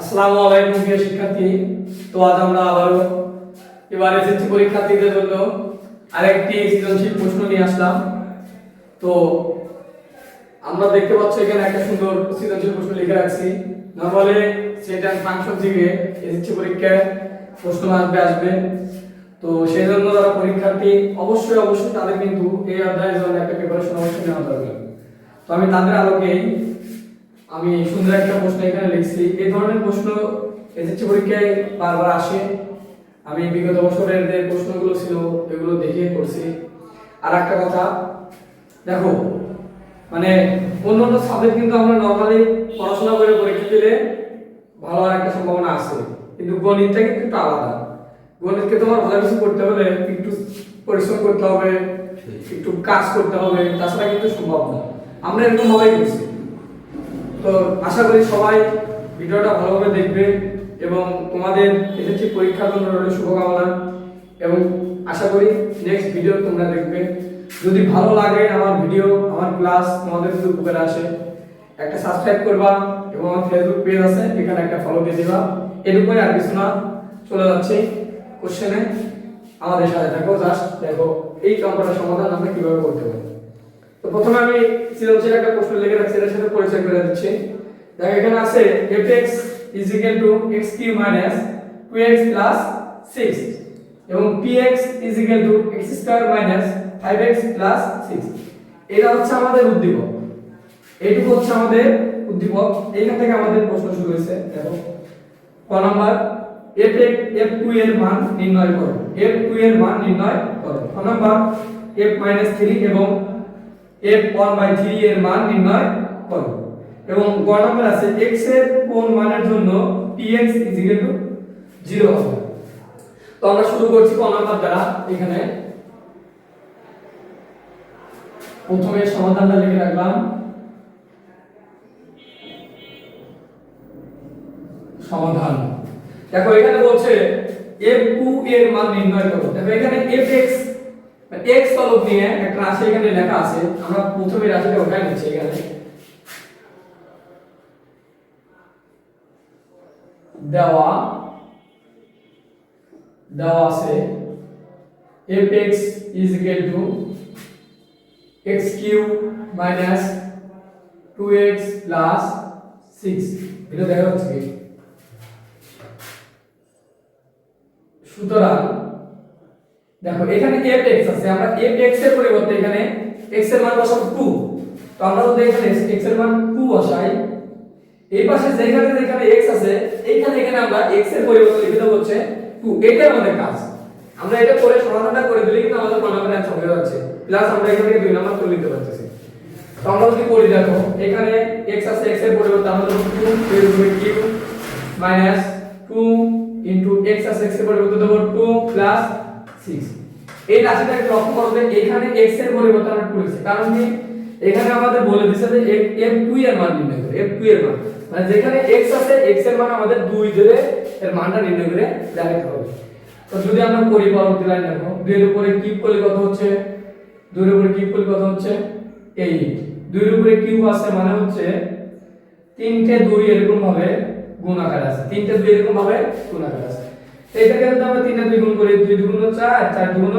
আসসালামু আলাইকুম প্রিয় শিক্ষার্থী। তো আজ আমরা আবারও এবার এসএসসি পরীক্ষার্থীদের জন্য আরেকটি সৃজনশীল প্রশ্ন নিয়ে আসলাম। তো আমরা দেখতে পাচ্ছি এখানে একটা সুন্দর সৃজনশীল প্রশ্ন লিখে রাখছি। নর্মালি সেট অ্যান্ড ফাংশন থেকে এসএসসি পরীক্ষায় প্রশ্ন আসবে আসবে। তো সেই জন্য যারা পরীক্ষার্থী, অবশ্যই অবশ্যই তাদের কিন্তু এই অধ্যায়ের জন্য একটা প্রিপারেশন অবশ্যই নেওয়া দরকার। তো আমি তাদের আলোকেই আমি সুন্দর একটা প্রশ্ন এখানে লিখছি। এই ধরনের প্রশ্ন এসএসসি পরীক্ষায় বারবার আসে। আমি বিগত বছরের যে প্রশ্নগুলো ছিল এগুলো দেখে করছি। আর একটা কথা দেখো মানে অন্য অন্য সাবজেক্ট কিন্তু আমরা নর্মালি পড়াশোনা করে পরীক্ষা দিলে ভালো একটা সম্ভাবনা আছে। কিন্তু গণিতটা কিন্তু একটু আলাদা। গণিতকে তোমার ভালো কিছু করতে হলে একটু পরিশ্রম করতে হবে একটু কাজ করতে হবে তাছাড়া কিন্তু সম্ভব না। আমরা এরকম ভাবেই করছি। তো আশা করি সবাই ভিডিওটা ভালোভাবে দেখবে এবং তোমাদের এসএসসি পরীক্ষার জন্য রইল শুভকামনা এবং আশা করি নেক্সট ভিডিও তোমরা দেখবে। যদি ভালো লাগে আমার ভিডিও আমার ক্লাস তোমাদের উপকারে আসে, একটা সাবস্ক্রাইব করবা এবং আমার ফেসবুক পেজ আছে, এখানে একটা ফলো দিয়ে দিবা। এটুকুই আর কিছু না, চলে যাচ্ছে কোশ্চেনে আমাদের সাথে থাকো জাস্ট দেখো এই অঙ্কটার সমাধান আমরা কীভাবে করতে পারি। প্রথমে আমি সৃজনশীল একটা প্রশ্ন লিখে রাখছি এর সাথে পরিচয় করে দিচ্ছি। দেখো, এখানে আছে fx is equal to x cube minus 2x plus 6 এবং px is equal to x square minus 5x plus 6 এটা হচ্ছে আমাদের উদ্দীপক। এইটুকু হচ্ছে আমাদের উদ্দীপক। এইখান থেকে আমাদের প্রশ্ন শুরু হয়েছে। দেখো, ক নাম্বার? f f2 এর মান নির্ণয় করো। f2 এর মান নির্ণয় করো। ক নাম্বার? f 3 এবং f1 বাই 3 এর মান নির্ণয় করো। এবং গ নাম্বার আছে x এর কোন মানের জন্য 0 হবে। তো আমরা শুরু করছি ক নাম্বার দ্বারা। এখানে প্রথমে সমাধানটা লিখে রাখলাম। সমাধান। দেখো এখানে বলছে f2 এর মান নির্ণয় করো। দেখো এখানে fx x তলব নিয়ে একটা রাশি এখানে লেখা আছে আমরা প্রথমে রাশিটা ওখানে নিচ্ছি এখানে দেওয়া দেওয়া আছে fx is equal to x cube minus 2x plus 6 এটা দেখা যাচ্ছে কি সুতরাং দেখো, এখানে fx আছে, আমরা fx এর পরিবর্তে এখানে x এর মান বসাবো 2 তো আমরা যদি এখানে x এর মান 2 বসাই, এই পাশে যেখানে যেখানে x আছে, এইখানে এখানে আমরা x এর পরিবর্তে লিখে দেব হচ্ছে 2 এটা আমাদের কাজ। আমরা এটা করে সমাধানটা করে দিলে কিন্তু আমাদের নাম্বার অ্যান্সার হয়ে যাচ্ছে। প্লাস আমরা এখানে দুই নাম্বার তুলে নিতে পারতেছি। তো আমরা যদি করি, দেখো, এখানে x আছে, x এর পরিবর্তে আমরা দেব 2 এর উপরে q মাইনাস 2 ইনটু x আছে, x এর পরিবর্তে দেব 2 প্লাস 6 এই রাশিটাকে লক্ষ্য করো যে এখানে x এর পরিবর্তে আমরা কারণ কি? এখানে আমাদের বলে দিছে যে f2 এর মান নির্ণয় করে f2 এর মান। মানে যেখানে x আছে, x এর মান আমাদের 2 ধরে এর মানটা নির্ণয় করে হবে। তো যদি আমরা করি পরবর্তী লাইন দেখো 2 এর উপরে কিউব করলে কত হচ্ছে? 2 এর উপরে কিউব করলে কত হচ্ছে? 8 2 এর উপরে কিউব আছে মানে হচ্ছে তিনটে 2 এরকম ভাবে আছে। তিনটে 2 এরকম ভাবে গুণাকার আছে। তো এটাকে যদি আমরা তিনটে 2 গুণ করি 2 দুগুণ 4 4 দুগুণ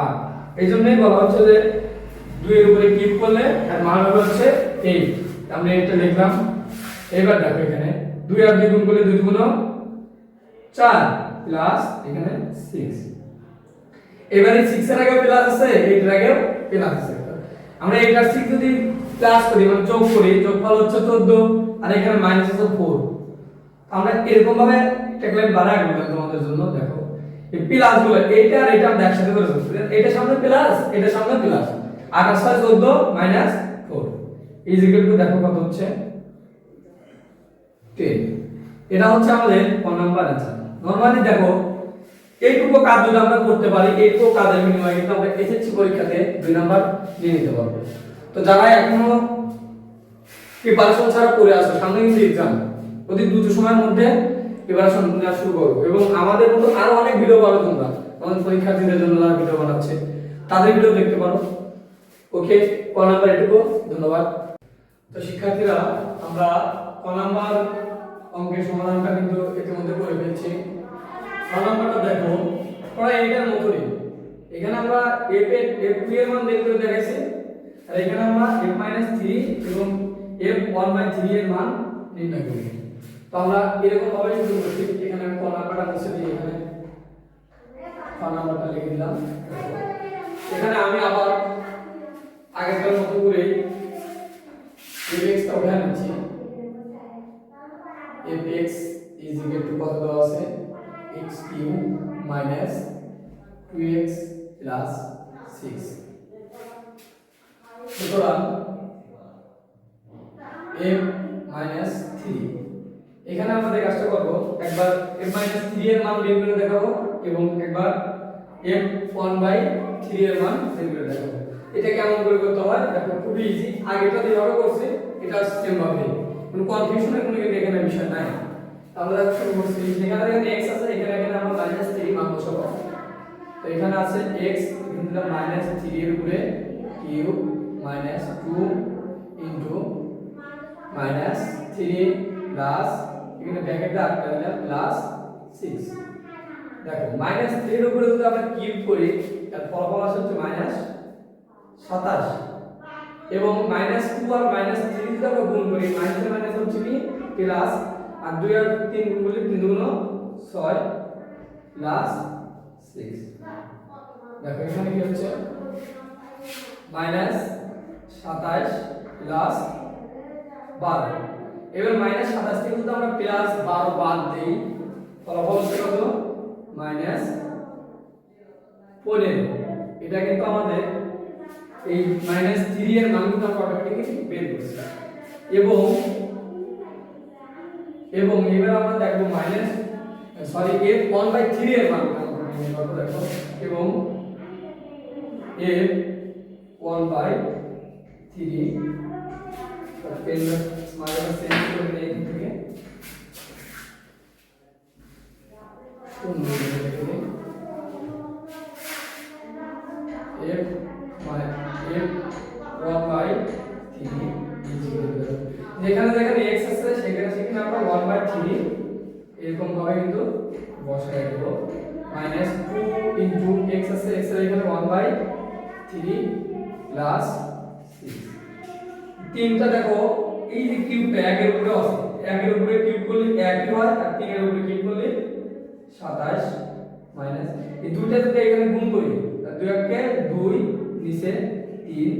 8 এই জন্যই বলা হচ্ছে যে 2 এর উপরে কিউব করলে আর মান হচ্ছে 8 আমরা এটা লিখলাম। এবার দেখো এখানে, দুই আর 2 গুণ করলে 2 দুগুণ 4 প্লাস এখানে 6 এবারে 6 এর আগে প্লাস আছে 8 এর আগেও প্লাস আছে। আমরা 8 আর 6 যদি প্লাস করি মানে যোগ করি, যোগফল হচ্ছে 14 আর এখানে মাইনাস আছে 4 আমরা এরকম ভাবে একটা লাইন বাড়ায় রাখলাম তোমাদের জন্য, দেখো। এই প্লাসগুলো, এইটা আর এটা আমরা একসাথে করে দেবো এটা সামনে প্লাস এটা সামনে প্লাস 28 আর 14 মাইনাস 4 ইজ ইকুয়াল টু দেখো কত হচ্ছে? 10 এটা হচ্ছে আমাদের ক নাম্বার অ্যানসার নরমালি দেখো, এইটুকু কাজ যদি আমরা করতে পারি, এইটুকু কাজের বিনিময়ে কিন্তু আমরা এসএসসি পরীক্ষাতে দুই নাম্বার নিয়ে নিতে পারব। তো যারা এখনও প্রিপারেশন ছাড়া করে আসো, সামনে কিন্তু এক্সাম অতি দ্রুত সময়ের মধ্যে প্রিপারেশন নেওয়া শুরু করো এবং আমাদের মতো আরও অনেক ভিডিও পাবে তোমরা। আমাদের পরীক্ষার্থীদের জন্য যারা ভিডিও বানাচ্ছে, তাদের ভিডিও দেখতে পারো। ওকে ক নাম্বার এটুকু। ধন্যবাদ। তো শিক্ষার্থীরা, আমরা ক নাম্বার অঙ্কের সমাধানটা কিন্তু ইতিমধ্যে করে ফেলছি। ক নাম্বারটা দেখো, প্রায় এটার মতনই এখানে আমরা এফ এর এফ টু এর মান বের করে দেখাইছি। আর এখানে আমরা এফ মাইনাস থ্রি এবং এফ ওয়ান বাই থ্রি এর মান নির্ণয় করি। তো আমরা এরকম ভাবে শুরু করছি। এখানে ক নাম্বারটা মুছে দিই এখানে ক নাম্বারটা লিখে দিলাম। এখানে আমি আবার আগেরকার মতো করে fx টা উঠে নিচ্ছি। Fx is equal to কত দেওয়া আছে? X cube minus 2x plus 6 সুতরাং f মাইনাস 3 এখানে আমরা কাজটা করব, একবার f মাইনাস 3 এর মান বের করে দেখাবো এবং একবার f 1 বাই 3 এর মান বের করে দেখাবো। এটা কেমন করে করতে হয়? দেখো, খুবই ইজি আগেটা যেভাবে করছি, এটা সেম ভাবে। কোনো কনফিউশনের কোনো কিন্তু এখানে বিষয় নাই। আমরা শুরু করছি। এখানে এখানে x আছে, এখানে এখানে আমরা মাইনাস 3 মান বসাবো। তো এখানে আছে x, এখানে মাইনাস 3 এর উপরে cube minus 2 into minus 3 plus এখানে ব্র্যাকেটটা আটকে দিলাম প্লাস 6 দেখো মাইনাস 3 এর উপরে যদি আমরা কিউব করি, তার ফলাফল আসে হচ্ছে মাইনাস 27 এবং মাইনাস 2 আর মাইনাস 3 যদি আমরা গুণ করি মাইনাস মাইনাস হচ্ছে কি? প্লাস আর 2 আর 3 গুণ করলে 3 দুগুণ 6 প্লাস 6 দেখো, এখানে কি হচ্ছে? মাইনাস 27 প্লাস 12 এবার মাইনাস 27 থেকে যদি আমরা প্লাস 12 বাদ দিই। ফলাফল কত? মাইনাস 15 এটা কিন্তু আমাদের এই মাইনাস 3 এর মান কিন্তু আমরা অটোমেটিক্যালি বের করছি। এবং এবং এবার আমরা দেখব মাইনাস সরি এর 1 বাই 3 এর মান। দেখো এবং এর 1 বাই 3 স্মার্ট চেঞ্জ করে নেই এখান থেকে দিই f মানে f 1 বাই 3 যেখানে যেখানে x আছে সেখানে সেখানে আমরা 1 বাই 3 এরকম ভাবে কিন্তু বসাই দেব মাইনাস 2 ইনটু x আছে x এর এখানে 1 বাই 3 প্লাস 6 তিনটা দেখো এই যে কিউবটা একের উপরে আছে একের উপরে কিউব করলে একই হয় আর তিনের উপরে কিউব করলে 27 মাইনাস এই দুইটা যদি এখানে গুণ করি দুই একে দুই নিচে তিন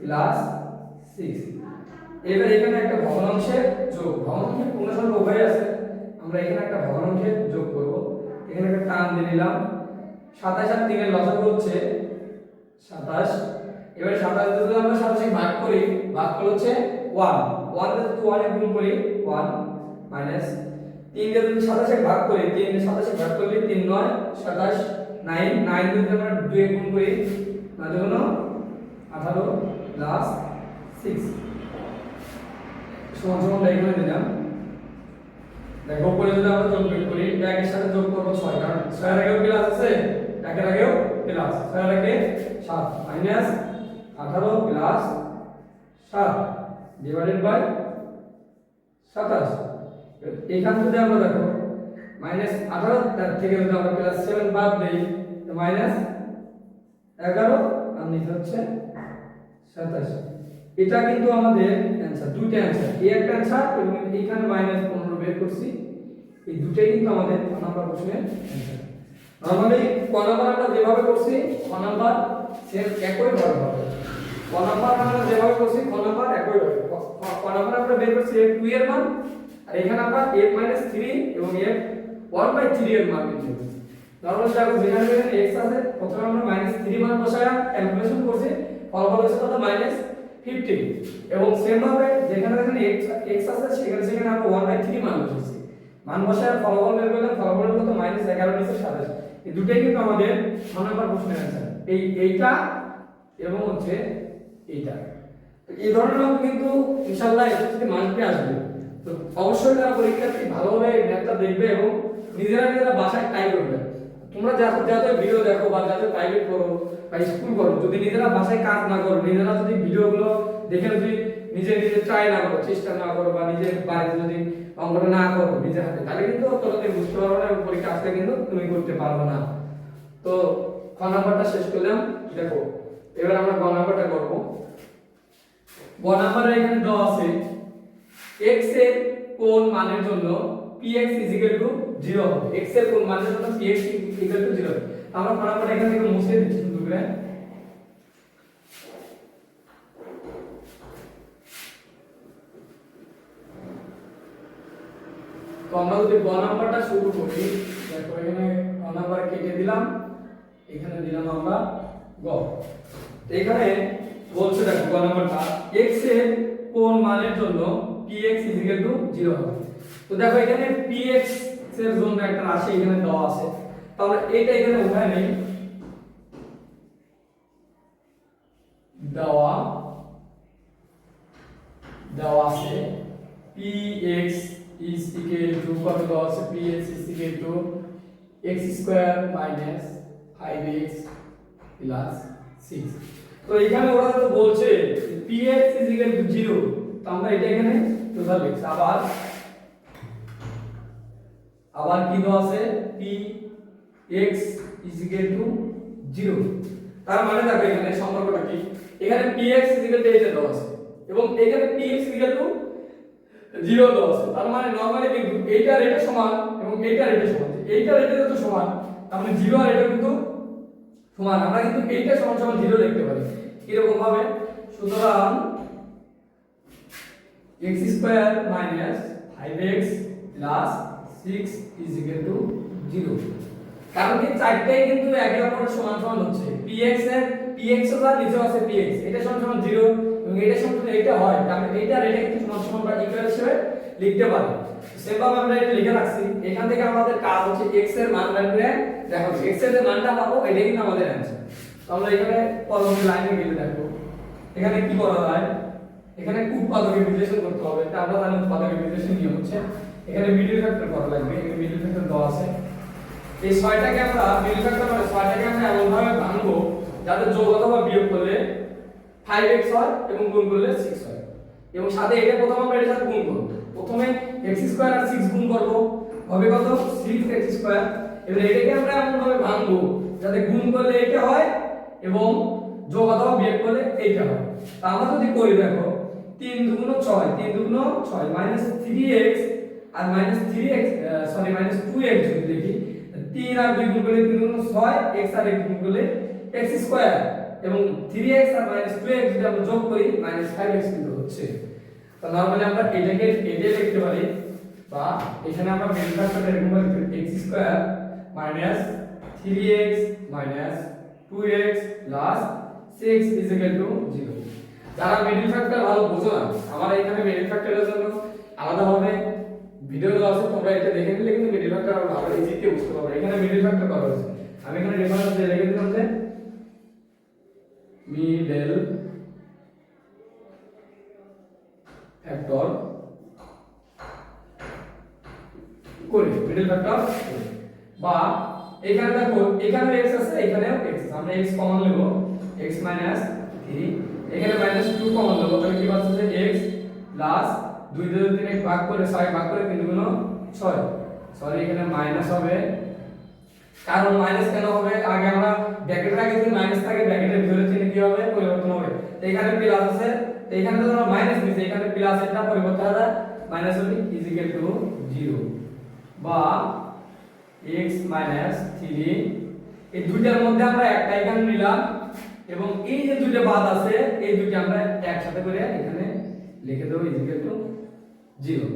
প্লাস সিক্স এবার এখানে একটা ভগ্নাংশের যোগ ভগ্নাংশের পূর্ণ সংখ্যা উভয় আছে। আমরা এখানে একটা ভগ্নাংশের যোগ করব। এখানে একটা টান দিয়ে নিলাম। সাতাশ আর তিনের লসাগু হচ্ছে সাতাশ এবারে সাতাশ যদি আমরা সাতাশে ভাগ করি, ভাগ করলে হচ্ছে ওয়ান ওয়ান যদি ওয়ানে গুণ করি ওয়ান মাইনাস তিন দিয়ে যদি সাতাশে ভাগ করি, তিন দিয়ে সাতাশে ভাগ করলে তিন নয়, সাতাশ নাইন নাইন যদি আমরা দুই গুণ করি, তাহলে হলো আঠারো প্লাস সিক্স সমান সমান এখানে দিলাম। দেখো, উপরে যদি আমরা যোগ বের করি একের সাথে যোগ করব ছয়, কারণ ছয়ের আগেও প্লাস আছে, একের আগেও প্লাস ছয়ের আগে সাত মাইনাস আঠারো প্লাস সাত ডিভাইডেড বাই সাতাশ। এখান থেকে আমরা দেখো মাইনাস আঠারো, তার থেকে যদি আমরা প্লাস সেভেন বাদ দিই, তো মাইনাস এগারো, আর নিচে হচ্ছে সাতাশ। এটা কিন্তু আমাদের অ্যান্সার দুইটা অ্যান্সার এই একটা অ্যান্সার এবং এখানে মাইনাস পনেরো বের করছি। এই দুটাই কিন্তু আমাদের ক নাম্বার প্রশ্নের অ্যান্সার নর্মালি ক নাম্বার আমরা যেভাবে করছি, ক নাম্বার সেম একই ভাবে হবে। ক নাম্বার আমরা যেভাবে করছি ক ক আমরা বের করছি 2 এর মান, আর এখানে আমরা f 3 এবং 1 বাই 3 এর মান দেখো, যেখানে যেখানে x আছে, প্রথমে আমরা মাইনাস 3 মান বসায় ক্যালকুলেশন করছি ফলাফল হচ্ছে মাইনাস 15 এবং সেম ভাবে যেখানে যেখানে x আছে, সেখানে সেখানে আমরা 1 বাই 3 মান বসেছি। মান বসায় ফলাফল বের করলাম ফলাফল হলো কত? মাইনাস 11 নিচে 27 এই দুটাই কিন্তু আমাদের 9 নাম্বার প্রশ্নের এই এইটা এবং হচ্ছে এইটা। এই ধরনের অঙ্ক কিন্তু ইনশাল্লাহ এসএসসি মার্কে আসবে। তো অবশ্যই যারা পরীক্ষার্থী ভালোভাবে ম্যাথটা দেখবে এবং নিজেরা নিজেরা বাসায় ট্রাই করবে। তোমরা যা যাতে ভিডিও দেখো বা যাতে প্রাইভেট করো বা স্কুল করো, যদি নিজেরা বাসায় কাজ না করো, নিজেরা যদি ভিডিওগুলো দেখে যদি নিজে নিজে ট্রাই না করো, চেষ্টা না করো বা নিজের বাড়িতে যদি অঙ্কটা না করো নিজের হাতে, তাহলে কিন্তু তোমরা বুঝতে পারবে না এবং পরীক্ষা আসলে কিন্তু তুমি করতে পারবে না। তো নাম্বারটা শেষ করলাম? দেখো, এবার আমরা গ নাম্বারটা করব। গ নাম্বারে এখানে দেওয়া আছে। X এর কোন মানের জন্য px 0 হবে। X এর কোন মানের জন্য px 0 হবে। আমরা নাম্বারটা এখান থেকে মুছে দিচ্ছি সুন্দর তো আমরা যদি গ নাম্বারটা শুরু করি, দেখো এখানে গ নাম্বার কেটে দিলাম। এখানে দিলাম আমরা গ। এখানে বলছে দেখো গ নাম্বারটা, x এর কোন মানের জন্য px 0 হবে? তো দেখো এখানে px এর জন্য একটা রাশি এখানে দেওয়া আছে। তাহলে এটা এখানে উঠায় নেই। দেওয়া দেওয়া আছে px is equal to, কত দেওয়া আছে? px is equal to x square minus 5x plus 6 তো এখানে ওরা তো বলছে px is equal to 0 তো আমরা এটা এখানে টোটাল লিখছি। আবার আবার কি দেওয়া আছে? Px is equal to 0 তার মানে দেখো এখানে সম্পর্কটা কি? এখানে px is equal to এইটা দেওয়া আছে। এবং এখানে px is equal to zero দেওয়া আছে। তার মানে নরমালি কিন্তু এইটার এটা সমান এবং এইটার এটা সমান। এইটার এটা তো সমান। তার মানে জিরো আর এটা কিন্তু সমান আমরা কিন্তু এইটা সমান সমান জিরো লিখতে পারি। কীরকম ভাবে সুতরাং x square minus 5x plus 6 is equal to zero কারণ কি চারটাই কিন্তু একে অপরের সমান সমান হচ্ছে। px এর px এর আর নিচে আছে px এটা সমান সমান 0 এবং এটা সমান এইটা হয়। তাহলে এইটা আর এটা কিন্তু সমান সমান বা ইকুয়াল হিসেবে লিখতে পারি। সেম ভাবে আমরা এটা লিখে রাখছি। এখান থেকে আমাদের কাজ হচ্ছে x এর মান করে দেখো x এর যে মানটা পাবো, এটাই কিন্তু আমাদের অ্যানসার তো আমরা এখানে পরবর্তী লাইনে গেলে দেখো, এখানে কি করা যায়? এখানে উৎপাদকের বিশ্লেষণ করতে হবে? তা আমরা জানি উৎপাদকের বিশ্লেষণ নিয়ম হচ্ছে, এখানে মিডল ফ্যাক্টর করা লাগবে, এখানে মিডল ফ্যাক্টর দেওয়া আছে। এই ছয়টাকে আমরা মিডল ফ্যাক্টর মানে ছয়টাকে আমরা এমন ভাবে ভাঙবো যাতে যোগ অথবা বিয়োগ করলে 5x হয় এবং গুণ করলে 6 হয়। এবং সাথে এটা প্রথম আমরা এর সাথে গুণ করব। প্রথমে x স্কয়ার আর 6 গুণ করব। হবে কত? 6x স্কয়ার এবার এটাকে আমরা এমন ভাবে ভাঙবো যাতে গুণ করলে এটা হয় এবং যোগ অথবা বিয়োগ করলে এইটা হয়। তা আমরা যদি করি দেখো 3 দুগুণ 6 3 দুগুণ ছয় মাইনাস থ্রি এক্স আর minus three X sorry minus two X যদি দেখি, তিন আর 2 গুণ করলে 3 দুগুণ 6 x আর 1 গুণ করলে x স্কোয়ার এবং থ্রি এক্স আর মাইনাস টু এক্স যদি আমরা যোগ করি মাইনাস ফাইভ এক্স কিন্তু হচ্ছে। তো নরমালি আমরা এটাকে এটা লিখতে পারি, বা এখানে আমরা মেন ফ্যাক্টরটা এরকম ভাবে x square minus 3x minus 2x plus 6 is equal to 0 যারা মিডল ফ্যাক্টর ভালো বোঝো না, আমার এখানে মিডল ফ্যাক্টরের জন্য আলাদাভাবে ভিডিও দেওয়া আছে, তোমরা এটা দেখে নিলে কিন্তু মিডল ফ্যাক্টর আরও ভালো ইজিতে বুঝতে পারবে। এখানে মিডল ফ্যাক্টর করা হয়েছে। আমি এখানে রেফারেন্স দিয়ে লিখে দিলাম যে মিডল ফ্যাক্টর করি মিডল ফ্যাক্টর বা এখানে দেখো এখানে x আছে, এখানেও x আছে। আমরা x কমন নেব। x 3 এখানে -2 কমন নেব। তাহলে কি পাচ্ছি যে x 2 দিয়ে 3 ভাগ করে 6 ভাগ করে 3 গুণ 6 সরি এখানে মাইনাস হবে। কারণ মাইনাস কেন হবে? আগে আমরা ব্র্যাকেটের আগে যদি মাইনাস থাকে ব্র্যাকেটের ভিতরে চিহ্ন কি হবে? পরিবর্তন হবে। তো এখানে প্লাস আছে। তো এখানে তো মাইনাস দিছি। এখানে প্লাস এটা পরিবর্তন হবে মাইনাস হবে ইকুয়াল টু 0 বা x 3 এই দুইটার মধ্যে আমরা একটা এখানে নিলাম এবং এই যে দুইটা বাদ আছে, এই দুইটা আমরা একসাথে করে এখানে লিখে দেব ইজ ইকুয়াল টু 0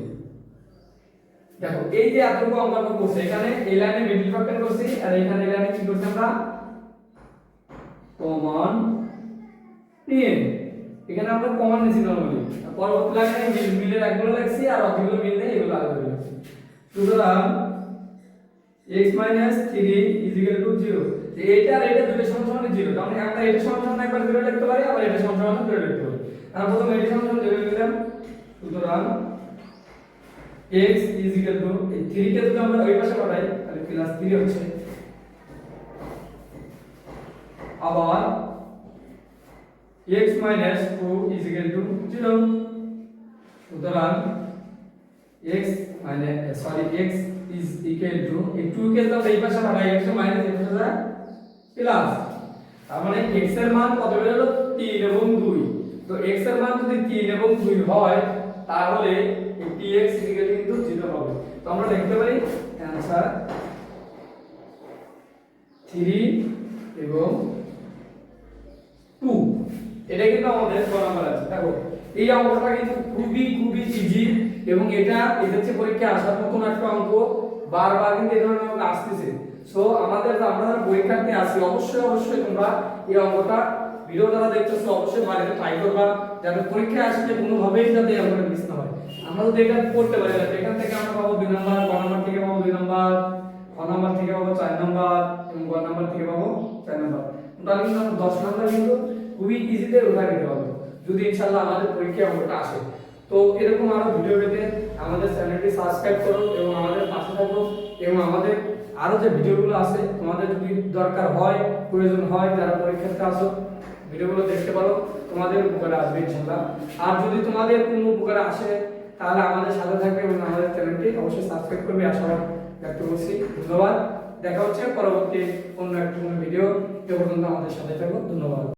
দেখো, এই যে এতটুকু আমরা করছি, এখানে এই লাইনে মিডল ফ্যাক্টর করছি, আর এখানে এই লাইনে কি করছি আমরা? কমন নিয়ে। এখানে আমরা কমন নিয়েছি নরমালি পরবর্তী লাইনে মিল একগুলো লাগছি আর বাকিগুলো মিল এগুলো আলাদা লাগছি সুতরাং x minus 3 is equal to 0 এইটা আর এটা দুটো সমান সমান 0 তাহলে আমরা এটা সমান সমান একবার 0 লিখতে পারি, আবার এটা সমান সমান 0 লিখতে পারি। আমরা প্রথমে এটা সমান সমান 0 লিখলাম। সুতরাং x is equal to এই 3 কে যদি আমরা ওই পাশে পাঠাই, তাহলে প্লাস 3 হচ্ছে। আবার x minus 2 is equal to 0 সুতরাং x মানে sorry x is equal to, এই 2 কে আমরা এই পাশে পাঠাই x মাইনাস এই পাশে তার মানে x এর মান কত বের হলো? 3 এবং 2 তো x এর মান যদি 3 এবং 2 হয়, তাহলে px ইকুয়াল কিন্তু 0 হবে। তো আমরা লিখতে পারি অ্যানসার 3 এবং 2 এটা কিন্তু আমাদের ক নাম্বার আছে। দেখো, এই অঙ্কটা কিন্তু খুবই খুবই ইজি এবং এটা এসএসসি পরীক্ষায় আসার মতন একটা অঙ্ক। বারবার কিন্তু এই ধরনের অঙ্ক আসতেছে। সো আমাদের আমরা যারা পরীক্ষার্থী আছি অবশ্যই অবশ্যই তোমরা এই অঙ্কটা ভিডিও দ্বারা দেখতেছো, অবশ্যই বাড়িতে ট্রাই করবা, যাতে পরীক্ষায় আসলে কোনোভাবেই যাতে অঙ্কটা মিস না হয়। আমরা যদি এটা করতে পারি, তাহলে এখান থেকে আমরা পাবো দুই নাম্বার ক নাম্বার থেকে পাবো দুই নাম্বার খ নাম্বার থেকে পাবো চার নাম্বার এবং গ নাম্বার থেকে পাবো চার নাম্বার টোটাল কিন্তু আমরা দশ নাম্বার কিন্তু খুবই ইজিতে উঠায় নিতে পারব, যদি ইনশাল্লাহ আমাদের পরীক্ষায় অঙ্কটা আসে। তো এরকম আরও ভিডিও পেতে আমাদের চ্যানেলটি সাবস্ক্রাইব করো এবং আমাদের পাশে থাকো এবং আমাদের আরও যে ভিডিওগুলো আছে, তোমাদের যদি দরকার হয়, প্রয়োজন হয়, যারা পরীক্ষাতে আসো ভিডিওগুলো দেখতে পারো, তোমাদের উপকারে আসবে ইনশাল্লাহ আর যদি তোমাদের কোনো উপকারে আসে, তাহলে আমাদের সাথে থাকবে এবং আমাদের চ্যানেলটি অবশ্যই সাবস্ক্রাইব করবে। আশা ব্যক্ত করছি। ধন্যবাদ। দেখা হচ্ছে পরবর্তী অন্য একটা কোনো ভিডিও। এ পর্যন্ত আমাদের সাথে থাকো। ধন্যবাদ।